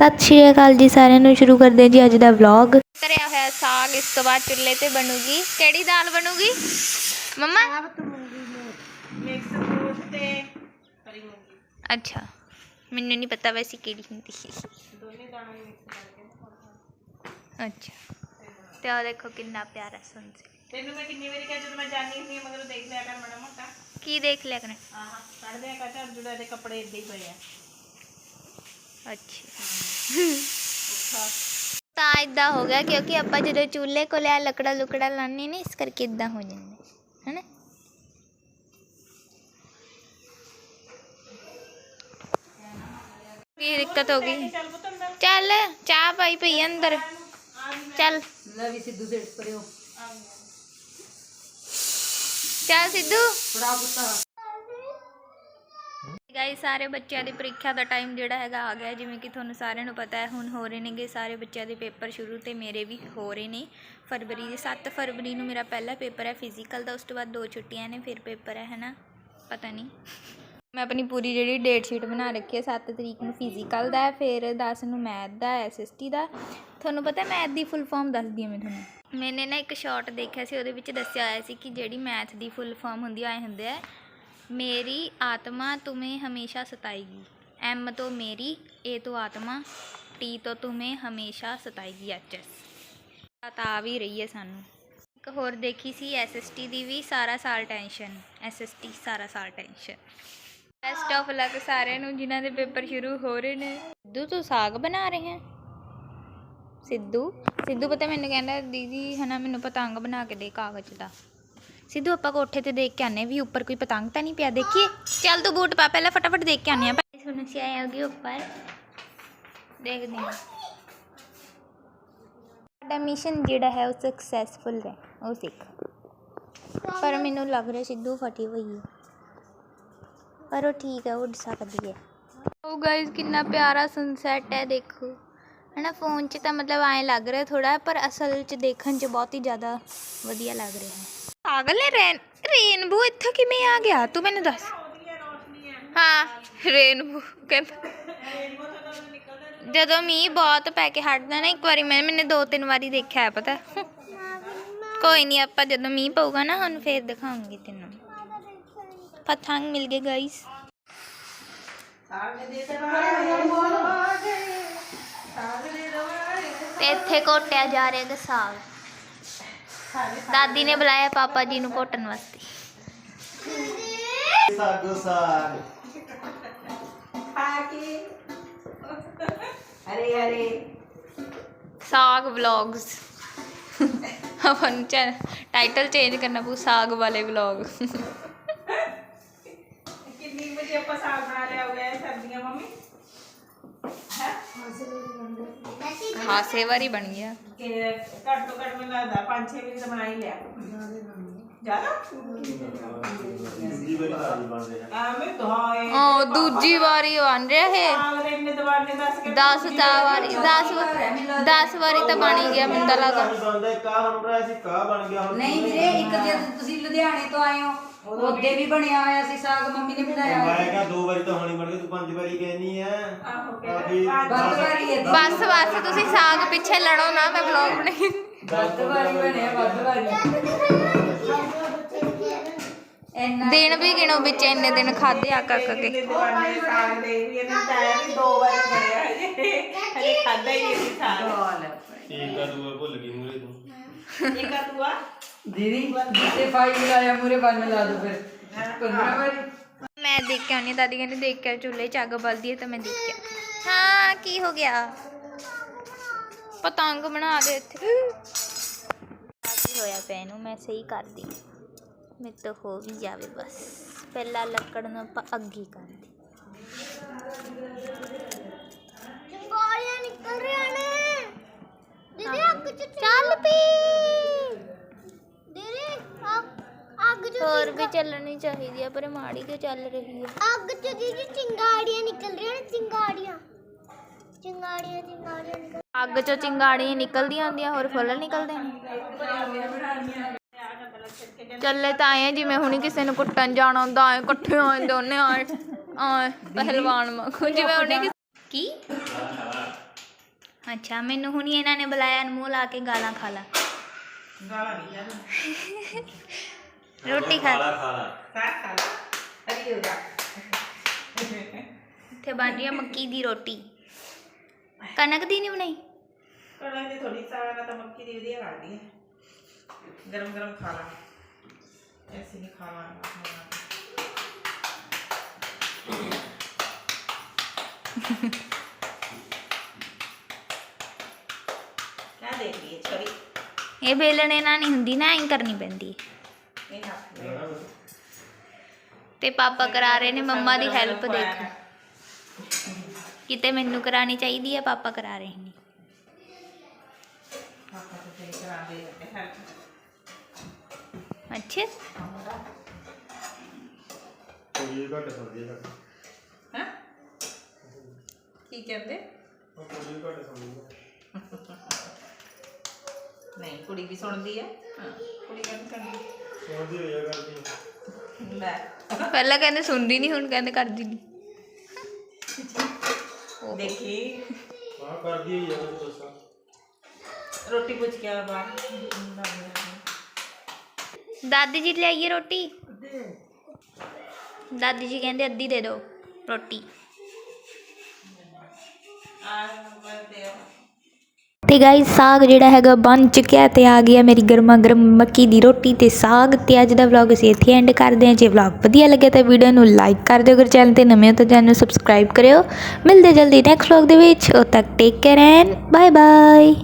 ਸਤਿ ਸ਼੍ਰੀ ਅਕਾਲ ਜੀ ਸਾਰਿਆਂ ਨੂੰ ਸ਼ੁਰੂ ਕਰਦੇ ਹਾਂ ਜੀ ਅੱਜ ਦਾ ਵਲੌਗ ਕਰਿਆ ਹੋਇਆ ਸਾਗ ਇਸ ਤੋਂ ਬਾਅਦ ਚੁੱਲ੍ਹੇ ਤੇ ਬਣੂਗੀ। ਕਿਹੜੀ ਦਾਲ ਬਣੂਗੀ? ਮੰਮਾ? ਮਿਕਸ ਫਰੂਟ ਤੇ ਹਰੀ ਮੂੰਗੀ। ਅੱਛਾ ਮੈਨੂੰ ਨਹੀਂ ਪਤਾ ਵੈਸੇ ਕਿਹੜੀ ਹੁੰਦੀ। ਦੋਨੇ ਦਾਣੇ ਮਿਕਸ ਕਰਕੇ ਅੱਛਾ ਤੇ ਆ ਦੇਖੋ ਕਿੰਨਾ ਪਿਆਰਾ ਸੁੰਦਰ ਤੈਨੂੰ ਮੈਂ ਕਿੰਨੀ ਵਾਰੀ ਕਿਹਾ ਜਦੋਂ ਮੈਂ ਜਾਣੀ ਸੀ ਮਗਰ ਦੇਖ ਲਿਆ ਕਰ ਮਾੜਾ ਮੋਟਾ। ਕੀ ਦੇਖ ਲਿਆ ਕਰਨਾ? ਆਹਾਂ ਕੱਢ ਦਿਆ ਕਰ ਝਾੜੂ ਦੇ ਕੱਪੜੇ ਏਦਾਂ ਹੀ ਪਏ ਆ। ਅੱਛਾ ਤਾਂ ਇਦਾਂ ਹੋ ਗਿਆ ਕਿਉਂਕਿ ਆਪਾਂ ਜਦੋਂ ਚੁੱਲ੍ਹੇ ਕੋਲ ਆ ਲੱਕੜਾ ਲੁਕੜਾ ਲਾਣੇ ਨੇ ਇਸ ਕਰਕੇ ਇਦਾਂ ਹੋ ਜਾਂਦਾ ਹੈਨਾ ਕੀ ਦਿੱਕਤ ਹੋ ਗਈ ਚੱਲ ਪੁੱਤ ਅੰਦਰ ਚੱਲ ਚਾਹ ਪਾਈ ਪਈ ਆ ਅੰਦਰ ਚੱਲ ਲੈ ਵੀ ਸਿੱਧੂ ਸੇਠ ਪਰਿਓ ਚੱਲ ਸਿੱਧੂ ਫੜਾ ਪੁੱਤਾ ਗਾਈ ਸਾਰੇ ਬੱਚਿਆਂ ਦੀ ਪ੍ਰੀਖਿਆ ਦਾ ਟਾਈਮ ਜਿਹੜਾ ਹੈਗਾ ਆ ਗਿਆ ਜਿਵੇਂ ਕਿ ਤੁਹਾਨੂੰ ਸਾਰਿਆਂ ਨੂੰ ਪਤਾ ਹੈ, ਹੁਣ ਹੋ ਰਹੇ ਨੇਗੇ ਸਾਰੇ ਬੱਚਿਆਂ ਦੇ ਪੇਪਰ ਸ਼ੁਰੂ ਤੇ ਮੇਰੇ ਵੀ ਹੋ ਰਹੇ ਨੇ। ਫਰਵਰੀ ਦੇ 7 ਫਰਵਰੀ ਨੂੰ ਮੇਰਾ ਪਹਿਲਾ ਪੇਪਰ ਹੈ ਫਿਜ਼ੀਕਲ ਦਾ, ਉਸ ਤੋਂ ਬਾਅਦ ਦੋ ਛੁੱਟੀਆਂ ਨੇ, ਫਿਰ ਪੇਪਰ ਹੈ, ਹੈਨਾ? ਪਤਾ ਨਹੀਂ। ਮੈਂ ਆਪਣੀ ਪੂਰੀ ਜਿਹੜੀ ਡੇਟ ਸ਼ੀਟ ਬਣਾ ਰੱਖੀ ਹੈ 7 ਤਰੀਕ ਨੂੰ ਫਿਜ਼ੀਕਲ ਦਾ ਹੈ, ਫਿਰ 10 ਨੂੰ ਮੈਥ ਦਾ ਐਸਐਸਟੀ ਦਾ। ਤੁਹਾਨੂੰ ਪਤਾ ਮੈਥ ਦੀ ਫੁੱਲ ਫਾਰਮ ਦੱਸਦੀ ਹਾਂ ਮੈਂ ਤੁਹਾਨੂੰ। ਮੈਨੇ ਨਾ ਇੱਕ ਸ਼ਾਰਟ ਦੇਖਿਆ ਸੀ, ਉਹਦੇ ਵਿੱਚ ਦੱਸਿਆ ਹੋਇਆ ਸੀ ਕਿ ਜਿਹੜੀ ਮੈਥ ਦੀ ਫੁੱਲ ਫਾਰਮ ਹੁੰਦੀ ਆ ਐ ਹੁੰਦੇ ਆ ਮੇਰੀ ਆਤਮਾ तुम्हें हमेशा सताएगी एम तो मेरी ए तो आत्मा टी तो तुम्हें हमेशा सताएगी एच एस ਤਾਂ ਆ ਵੀ ਰਹੀ ਹੈ ਸਾਨੂੰ ਇੱਕ ਹੋਰ ਦੇਖੀ ਸੀ ਐਸਐਸਟੀ ਦੀ ਵੀ ਸਾਰਾ ਸਾਲ ਟੈਨਸ਼ਨ ਐਸਐਸਟੀ ਸਾਰਾ ਸਾਲ ਟੈਨਸ਼ਨ ਬੈਸਟ ਆਫ ਲੱਕ ਸਾਰਿਆਂ ਨੂੰ ਜਿਨ੍ਹਾਂ ਦੇ ਪੇਪਰ ਸ਼ੁਰੂ ਹੋ ਰਹੇ ਨੇ ਸਿੱਧੂ ਤੂੰ ਸਾਗ ਬਣਾ ਰਹੇ ਹੈ ਸਿੱਧੂ ਸਿੱਧੂ ਪਤਾ ਮੈਨੂੰ ਕਹਿੰਦਾ ਦੀਦੀ ਹਨਾ ਮੈਨੂੰ ਪਤੰਗ ਬਣਾ ਕੇ ਦੇ ਕਾਗਜ਼ ਦਾ ਸਿੱਧੂ ਆਪਾਂ ਕੋਠੇ ਤੇ ਦੇਖ ਕੇ ਆਨੇ ਵੀ ਉੱਪਰ ਕੋਈ ਪਤੰਗ ਤਾਂ ਨਹੀਂ ਪਿਆ। ਦੇਖੀਏ। ਚੱਲ ਤੂੰ ਬੂਟ ਪਾ, ਪਹਿਲਾਂ ਫਟਾਫਟ ਦੇਖ ਕੇ ਆਨੇ ਆ ਸੁਣ ਸੀ ਆਏ ਹੋਗੇ ਉੱਪਰ। ਦੇਖਦੇ ਹਾਂ। ਸਾਡਾ ਮਿਸ਼ਨ ਜਿਹੜਾ ਹੈ ਉਹ ਸਕਸੈਸਫੁਲ ਹੈ। ਉਹ ਸਿੱਖ। ਪਰ ਮੈਨੂੰ ਲੱਗ ਰਿਹਾ ਸਿੱਧੂ ਫਟੀ ਹੋਈ ਹੈ। ਪਰ ਉਹ ਠੀਕ ਹੈ ਉੱਡ ਸਕਦੀ ਹੈ। ਉਹ ਗਾਇਸ ਕਿੰਨਾ ਪਿਆਰਾ ਸਨਸੈਟ ਹੈ, ਦੇਖੋ। ਹਨਾ ਫੋਨ 'ਚ ਤਾਂ ਮਤਲਬ ਐਂ ਲੱਗ ਰਿਹਾ ਥੋੜਾ ਪਰ ਅਸਲ 'ਚ ਦੇਖਣ 'ਚ ਬਹੁਤ ਹੀ ਜ਼ਿਆਦਾ ਵਧੀਆ ਲੱਗ ਰਿਹਾ। ਹੈ ਪਾਗਲ ਹੈ ਰੇਨ ਰੇਨਬੋ ਇੱਥੇ ਕਿਵੇਂ ਆ ਗਿਆ ਤੂੰ ਮੈਨੂੰ ਦੱਸ ਹਾਂ ਰੇਨਬੋ ਕਹਿੰਦਾ ਜਦੋਂ ਮੀਂਹ ਬਹੁਤ ਪੈ ਕੇ ਹਟਦਾ ਨਾ ਇੱਕ ਵਾਰੀ ਮੈਂ ਮੈਨੇ ਦੋ ਤਿੰਨ ਵਾਰੀ ਦੇਖਿਆ ਹੈ ਪਤਾ ਕੋਈ ਨਹੀਂ ਆਪਾਂ ਜਦੋਂ ਮੀਂਹ ਪਊਗਾ ਨਾ ਹੁਣ ਫੇਰ ਦਿਖਾਉਂਗੀ ਤੈਨੂੰ ਪਤੰਗ ਮਿਲ ਗਏ ਗਾਇਸ ਤੇ ਇੱਥੇ ਕੋਟਿਆ ਜਾ ਰਿਹਾ ਗਾ ਸਾਗ ਦਾਦੀ ਨੇ ਬੁਲਾਇਆ ਪਾਪਾ ਜੀ ਨੂੰ ਘੋਟਣ ਵਾਸਤੇ। ਸਾਗੋ ਸਾਗ। ਆ ਕੇ ਅਰੇ ਅਰੇ ਸਾਗ ਵਲੌਗਸ ਆਪਾਂ ਨੂੰ ਟਾਈਟਲ ਚੇਂਜ ਕਰਨਾ ਪਊ ਸਾਗ ਵਾਲੇ ਵਲੌਗ ਕਿੰਨੀ ਵਜੇ ਆਪਾਂ ਸਾਗ ਬਣਾ ਲਿਆ ਹੋ ਗਿਆ ਸਰਦੀਆਂ ਮੰਮੀ ਹੈ ਖਾਸੇ ਵਾਰੀ ਬਣ ਗਿਆ ਕਿ ਘੱਟ ਤੋਂ ਘੱਟ ਮੈਨੂੰ ਲੱਗਦਾ 5-6 ਵਜੇ ਤਾਂ ਬਣਾ ਹੀ ਲਿਆ ਜ਼ਿਆਦਾ ਦੂਜੀ ਵਾਰੀ ਤਾਜੀ ਬਣ ਰਿਹਾ ਐਵੇਂ ਦੋਏ ਉਹ ਦੂਜੀ ਵਾਰੀ ਬਣ ਰਿਹਾ ਇਹ ਸਾਗ ਦੇ ਇੰਨੇ ਦਵਾਨੇ ਦੱਸ ਕੇ 10 ਤਾਂ ਵਾਰੀ 10 10 ਵਾਰੀ ਤਾਂ ਬਣ ਹੀ ਗਿਆ ਮੈਨੂੰ ਤਾਂ ਲੱਗਦਾ ਬਣਦਾ ਕਾ ਬਣ ਰਿਹਾ ਸੀ ਕਾ ਬਣ ਗਿਆ ਹੁਣ ਨਹੀਂ ਵੀਰੇ ਇੱਕ ਜਦ ਤੁਸੀਂ ਲੁਧਿਆਣੇ ਤੋਂ ਆਏ ਹੋ ਉਹਦੇ ਵੀ ਬਣਿਆ ਹੋਇਆ ਸੀ ਸਾਗ ਮੰਮੀ ਨੇ ਬਣਾਇਆ ਮੈਂ ਕਿਹਾ ਦੋ ਵਾਰੀ ਤਾਂ ਹੋਣੀ ਬਣ ਗਈ ਤੂੰ ਪੰਜ ਵਾਰੀ ਕਹਿਨੀ ਆ। ਆਹੋ ਕਾਫੀ ਵੱਧ ਵਾਰੀ ਹੈ ਬਸ ਬਸ ਤੁਸੀਂ ਸਾਗ ਪਿੱਛੇ ਲੜੋ ਨਾ ਮੈਂ ਵਲੌਗ ਬਣਾਈ। ਵੱਧ ਵਾਰੀ ਬਣਿਆ ਵੱਧ ਵਾਰੀ। ਇੰਨਾ ਦਿਨ ਵੀ ਗਿਣੋ ਵਿੱਚ ਇੰਨੇ ਦਿਨ ਖਾਦੇ ਆ ਕੱਕ ਕੇ। ਇੰਨੇ ਦਵਾਨੇ ਸਾਗ ਦੇ ਵੀ ਇਹਨੇ ਤਾਂ ਐ ਵੀ ਦੋ ਵਾਰੀ ਬਣਿਆ ਹਜੇ ਹਜੇ ਖਾਦਾ ਹੀ ਨਹੀਂ ਸਾਗ। ਠੀਕ ਆ ਦੂਆ ਭੁੱਲ ਗਈ ਮੂਰੇ ਤੂੰ। ਤੂੰ ਆ? ਦੀਦੀ ਜਿੱਤੇ ਫਾਈ ਲਾਇਆ ਮੂਰੇ ਬੰਨ ਲਾ ਦੋ ਫਿਰ। 15 ਵਾਰੀ। ਮੈਂ ਦੇਖ ਕੇ ਆਉਣੀ ਦਾਦੀ ਕਹਿੰਦੀ ਦੇਖ ਕੇ ਚੁੱਲ੍ਹੇ 'ਚ ਅੱਗ ਬਲਦੀ ਹੈ ਤਾਂ ਮੈਂ ਦੇਖ ਕੇ ਆਈ। ਹਾਂ ਕੀ ਹੋ ਗਿਆ? ਪਤੰਗ ਬਣਾ ਦੇ ਇੱਥੇ। ਕੀ ਹੋਇਆ ਪੈ ਨੂੰ? ਮੈਂ ਸਹੀ ਕਰਦੀ। ਮੇਰੇ ਤੋਂ ਹੋ ਵੀ ਜਾਵੇ ਬਸ। ਪਹਿਲਾਂ ਲੱਕੜ ਨੂੰ ਆਪਾਂ ਅੱਗੀ ਕਰਦੇ। ਚੰਗਾਰੀਆਂ ਨਿਕਲ ਰਹੀਆਂ ਨੇ। ਦੀਦੀ ਅੱਗ ਚ ਚੱਲ ਪੀ। ਚ ਹੋਰ ਵੀ ਚੱਲਣੀ ਚਾਹੀਦੀ ਆ ਪਰ ਮਾੜੀ ਕਿਉਂ ਚੱਲ ਰਹੀ ਹੈ ਅੱਗ ਚ ਦੀਦੀ ਚਿੰਗਾੜੀਆਂ ਨਿਕਲ ਰਹੀਆਂ ਨੇ ਚਿੰਗਾੜੀਆਂ। ਚਿੰਗਾੜੀਆਂ ਚਿੰਗਾੜੀਆਂ ਨਿਕਲ ਅੱਗ ਚੋਂ ਚਿੰਗਾੜੀਆਂ ਨਿਕਲਦੀਆਂ ਹੁੰਦੀਆਂ ਹੋਰ ਫੁੱਲ ਨਿਕਲਦੇ ਨੇ? ਚੱਲੇ ਤਾਂ ਆਏ ਆ ਜਿਵੇਂ ਹੁਣੀ ਕਿਸੇ ਨੂੰ ਕੁੱਟਣ ਜਾਣਾ ਹੁੰਦਾ ਐ ਇਕੱਠੇ ਹੋਏ ਦੋਨੇ ਆਏ ਆਏ ਪਹਿਲਵਾਨ ਵਾਂਗੂ ਜਿਵੇਂ ਉਹਨੇ ਕੀ? ਅੱਛਾ ਮੈਨੂੰ ਹੁਣੀ ਇਹਨਾਂ ਨੇ ਬੁਲਾਇਆ ਮੂੰਹ ਲਾ ਕੇ ਗਾਲਾਂ ਖਾ ਲਾ। ਗਾਲਾਂ ਨਹੀਂ ਰੋਟੀ ਖਾ ਲਾ। ਸਾਰ ਖਾ ਲਾ। ਅਰੇ ਹੋ ਜਾ ਇੱਥੇ ਬਣ ਰਹੀ ਹੈ ਮੱਕੀ ਦੀ ਰੋਟੀ। ਕਣਕ ਦੀ ਨਹੀਂ ਬਣਾਈ? ਕੜਾਈ ਤੇ ਥੋੜੀ ਸਾਰਾ ਨਾ ਤਾਂ ਮੱਕੀ ਦੀ ਵਧੀਆ ਲੱਗਦੀ ਹੈ। ਗਰਮ ਗਰਮ ਖਾ ਲਾ। ਐਸੀ ਨਹੀਂ ਖਾਣਾ। ਕਿਆ ਦੇਖ ਰਹੀ ਹੈ ਛੋਰੀ। ਇਹ ਬੇਲਣੇ ਨਾਲ ਨਹੀਂ ਹੁੰਦੀ ਨਾ ਐਂ ਕਰਨੀ ਪੈਂਦੀ ਹੈ। ਇਹ ਹੱਥ ਲੈ ਤੇ ਪਾਪਾ ਕਰਾ ਰਹੇ ਨੇ ਮੰਮਾ ਦੀ ਹੈਲਪ ਦੇਖ। ਕਿਤੇ ਮੈਨੂੰ ਕਰਾਣੀ ਚਾਹੀਦੀ ਹੈ ਪਾਪਾ ਕਰਾ ਰਹੇ ਨੇ। ਪਾਪਾ ਤੋਂ ਤੇ ਕਰਾ ਦੇ ਹੈਲਪ ਅੱਛਾ। ਕੋਈ ਘੱਟ ਸਮਝੇ ਨਾ। ਹਾਂ? ਕੀ ਕਹਿੰਦੇ? ਉਹ ਕੋਈ ਘੱਟ ਸਮਝੇ ਨਹੀਂ ਕੁੜੀ ਵੀ ਸੁਣਦੀ ਹੈ ਹਾਂ ਕੁੜੀ ਕਹਿੰਦੀ ਸੁਣਦੀ ਸੁਣਦੀ ਹੋਇਆ ਕਰਦੀ ਲੈ। ਪਹਿਲਾਂ ਕਹਿੰਦੇ ਸੁਣਦੀ ਨਹੀਂ ਹੁਣ ਕਹਿੰਦੇ ਕਰਦੀ ਨਹੀਂ ਦੇਖੀ। ਹਾਂ ਕਰਦੀ ਹੋਈ ਆ ਮੈਂ ਦੱਸਾਂ। ਰੋਟੀ ਪੁੱਛ ਕੇ ਆ ਬਾਹਰ। ਦਾਦੀ ਜੀ ਲਿਆਈਏ ਰੋਟੀ? ਦਾਦੀ ਜੀ ਕਹਿੰਦੇ ਅੱਧੀ ਦੇ ਦਿਓ ਰੋਟੀ। ਆ ਨੰਬਰ ਤੇ ਆ ਤੇ ਗਾਇਸ ਸਾਗ ਜਿਹੜਾ ਹੈਗਾ ਬਣ ਚੁੱਕਿਆ ਤੇ ਆ ਗਿਆ ਮੇਰੀ ਗਰਮਾ ਗਰਮ ਮੱਕੀ ਦੀ ਰੋਟੀ ਤੇ ਸਾਗ ਤੇ ਅੱਜ ਦਾ ਵਲੌਗ ਅਸੀਂ ਇੱਥੇ ਐਂਡ ਕਰਦੇ ਹਾਂ। ਜੇ ਵਲੌਗ ਵਧੀਆ ਲੱਗਿਆ ਤਾਂ ਵੀਡੀਓ ਨੂੰ ਲਾਈਕ ਕਰ ਦਿਓ ਅਗਰ ਚੈਨਲ ਤੇ ਨਵੇਂ ਹੋ ਤਾਂ ਚੈਨਲ ਨੂੰ ਸਬਸਕ੍ਰਾਈਬ ਕਰਿਓ। ਮਿਲਦੇ ਜਲਦੀ ਨੈਕਸਟ ਵਲੌਗ ਦੇ ਵਿੱਚ। ਉਦੋਂ ਤੱਕ take care and bye bye